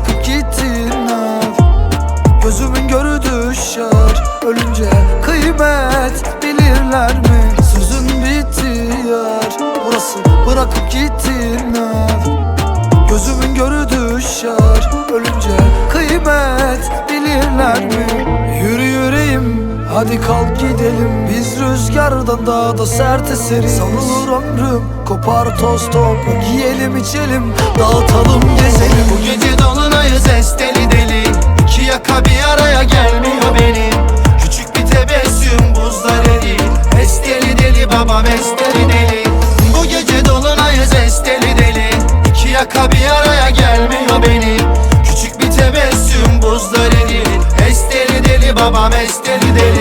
gittin ah Gözümün görü düşer. Ölünce kıymet bilirler mi? Sözün bitti yar Burası bırakıp gittin ah Gözümün görü düşer. Ölünce kıymet bilirler mi? Hadi kalk gidelim Biz rüzgardan daha da sert eseriz. Savrulur ömrüm Kopar toz toprak Yiyelim içelim Dağıtalım gezelim. Bu gece dolunayız esteli deli İki yaka bir araya gelmiyor benim Küçük bir tebessüm buzlar eril Esteli deli babam esteli deli Bu gece dolunayız esteli deli İki yaka bir araya gelmiyor benim Küçük bir tebessüm buzlar eril Esteli deli babam esteli deli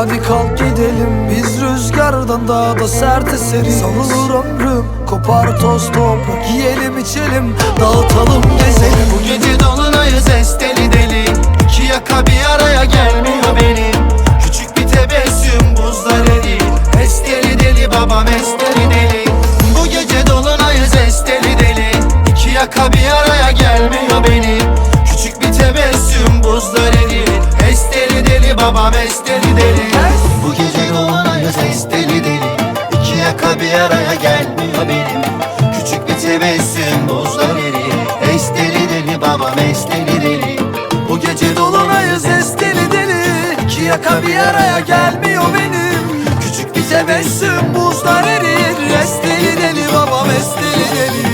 hadi kalk gidelim Biz rüzgardan daha da sert eseriz. Savrulur ömrüm kopar toz toprak Yiyelim içelim dağıtalım gezelim. Bu gece dolunayız esteli deli. İki yaka bir araya gelmiyor benim Küçük bir tebessüm buzlar eril Esteli deli babam esteli deli. Bu gece dolunayız esteli deli. İki yaka bir araya gelmiyor benim Küçük bir tebessüm buzlar eril Esteli deli babam esteli deli biz deli deli iki yaka bir araya gelmiyor benim Küçük bir tebessüm bozlar eri. Es deli deli babam es deli deli Bu gece dolunayız es deli. Deli İki yaka bir araya gelmiyor benim. Küçük bir tebessüm buzlar erir. Es deli deli babam es deli deli.